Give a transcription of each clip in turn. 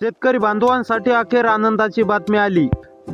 शेतकरी बांधवांसाठी अखेर आनंदाची बातमी आली.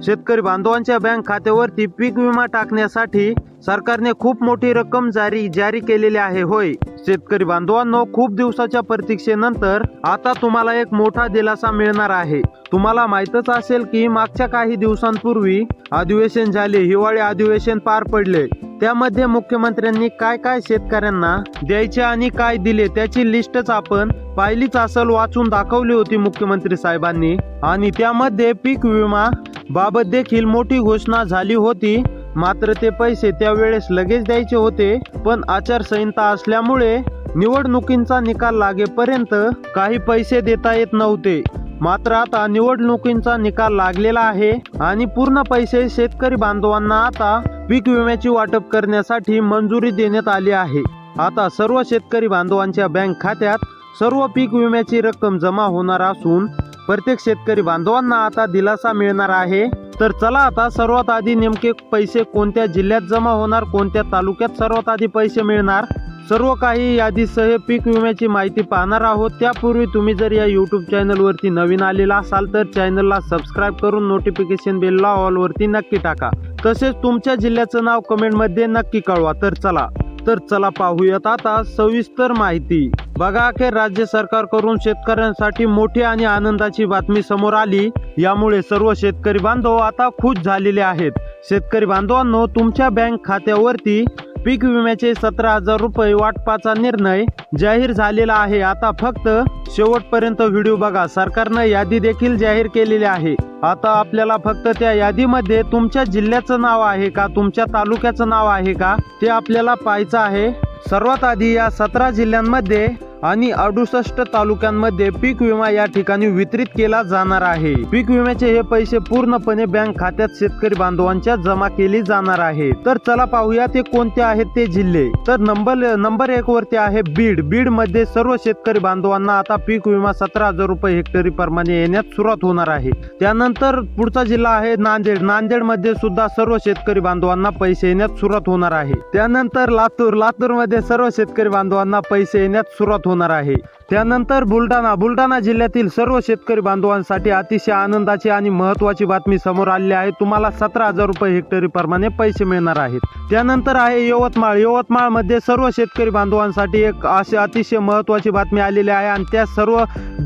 शेतकरी बांधवांच्या बँक खात्यावरती पीक विमा टाकण्यासाठी सरकारने खूप मोठी रक्कम जारी जारी केलेली आहे होय. शेतकरी बांधवांनो खूप दिवसाच्या प्रतीक्षेनंतर आता तुम्हाला एक मोठा दिलासा मिळणार आहे. तुम्हाला माहीतच असेल की मागच्या काही दिवसांपूर्वी अधिवेशन झाले हिवाळी अधिवेशन पार पडले. त्यामध्ये मुख्यमंत्र्यांनी काय काय शेतकऱ्यांना द्यायचे आणि काय दिले त्याची लिस्टच आपण पाहिलीच असल वाचून दाखवली होती मुख्यमंत्री साहेबांनी. आणि त्यामध्ये पीक विमा बाबत देखील मोठी घोषणा झाली होती. मात्र ते पैसे त्यावेळेस लगेच द्यायचे होते पण आचारसंहिता असल्यामुळे निवडणुकींचा निकाल लागेपर्यंत काही पैसे देता येत नव्हते. मात्र आता निवडणुकींचा निकाल लागलेला आहे आणि पूर्ण पैसे शेतकरी बांधवांना आता पीक विम्याची वाटप करण्यासाठी मंजुरी देण्यात आली आहे. आता सर्व शेतकरी बांधवांच्या बँक खात्यात सर्व पीक विम्याची रक्कम जमा होणार असून प्रत्येक शेतकरी बांधवांना आता दिलासा मिळणार आहे. तर चला आता सर्वात आधी नेमके पैसे कोणत्या जिल्ह्यात जमा होणार कोणत्या तालुक्यात सर्वात आधी पैसे मिळणार सर्व काही यादीसह पीक विम्याची माहिती पाहणार आहोत. त्यापूर्वी तुम्ही जर या यूट्यूब चॅनलवरती नवीन आलेला असाल तर चॅनलला सबस्क्राईब करून नोटिफिकेशन बेलला ऑलवरती नक्की टाका. तसेच तुमच्या जिल्ह्याचं नाव कमेंटमध्ये नक्की कळवा. तर चला तर चला पाहूयात आता सविस्तर माहिती. बघा अखेर राज्य सरकारकडून शेतकऱ्यांसाठी मोठी आणि आनंदाची बातमी समोर आली. यामुळे सर्व शेतकरी बांधव आता खुश झालेले आहेत. शेतकरी बांधवांनो तुमच्या बँक खात्यावरती पीक विम्याचे सतरा हजार रुपये वाटपाचा निर्णय जाहीर झालेला आहे. आता फक्त शेवटपर्यंत व्हिडिओ बघा. सरकारनं यादी देखील जाहीर केलेली आहे. आता आपल्याला फक्त त्या यादीमध्ये तुमच्या जिल्ह्याचं नाव आहे का तुमच्या तालुक्याचं नाव आहे का ते आपल्याला पाहायचं आहे. सर्वात आधी या सतरा जिल्ह्यांमध्ये आणि अडुसष्ट तालुक्यांमध्ये पीक विमा या ठिकाणी वितरित केला जाणार आहे. पीक विम्याचे हे पैसे पूर्णपणे बँक खात्यात शेतकरी बांधवांच्या जमा केली जाणार आहे. तर चला पाहूया ते कोणते आहेत ते जिल्हे. तर नंबर नंबर एक वरती आहे बीड. बीडमध्ये सर्व शेतकरी बांधवांना आता पीक विमा सतरा हजार रुपये हेक्टरी प्रमाणे येण्यास सुरुवात होणार आहे. त्यानंतर पुढचा जिल्हा आहे नांदेड. नांदेडमध्ये सुद्धा सर्व शेतकरी बांधवांना पैसे येण्यास सुरुवात होणार आहे. त्यानंतर लातूर. लातूरमध्ये सर्व शेतकरी बांधवांना पैसे येण्यास सुरुवात होणार होणार आहे. त्यानंतर बुलढाणा बुलढाणा जिल्ह्यातील सर्व शेतकरी बांधवांसाठी अतिशय आनंदाची आणि महत्वाची बातमी समोर आली आहे. तुम्हाला सतरा हजार रुपये हेक्टरी प्रमाणे पैसे मिळणार आहेत. त्यानंतर आहे यवतमाळ. यवतमाळमध्ये सर्व शेतकरी बांधवांसाठी एक अशी अतिशय महत्वाची बातमी आलेली आहे आणि त्या सर्व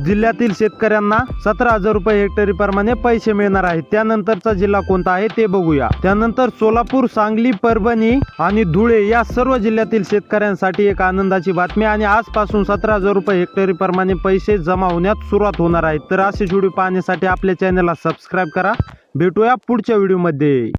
जिल्ह्यातील शेतकऱ्यांना सतरा हजार रुपये हेक्टरी प्रमाणे पैसे मिळणार आहेत. त्यानंतरचा जिल्हा कोणता आहे ते बघूया. त्यानंतर सोलापूर सांगली परभणी आणि धुळे या सर्व जिल्ह्यातील शेतकऱ्यांसाठी एक आनंदाची बातमी आणि आजपासून सतरा हजार रुपये हेक्टरी प्रमाणे पैसे जमा होण्यास सुरुवात होणार आहे. तर असे व्हिडिओ पाहण्यासाठी आपल्या चॅनलला सबस्क्राईब करा. भेटूया पुढच्या व्हिडिओमध्ये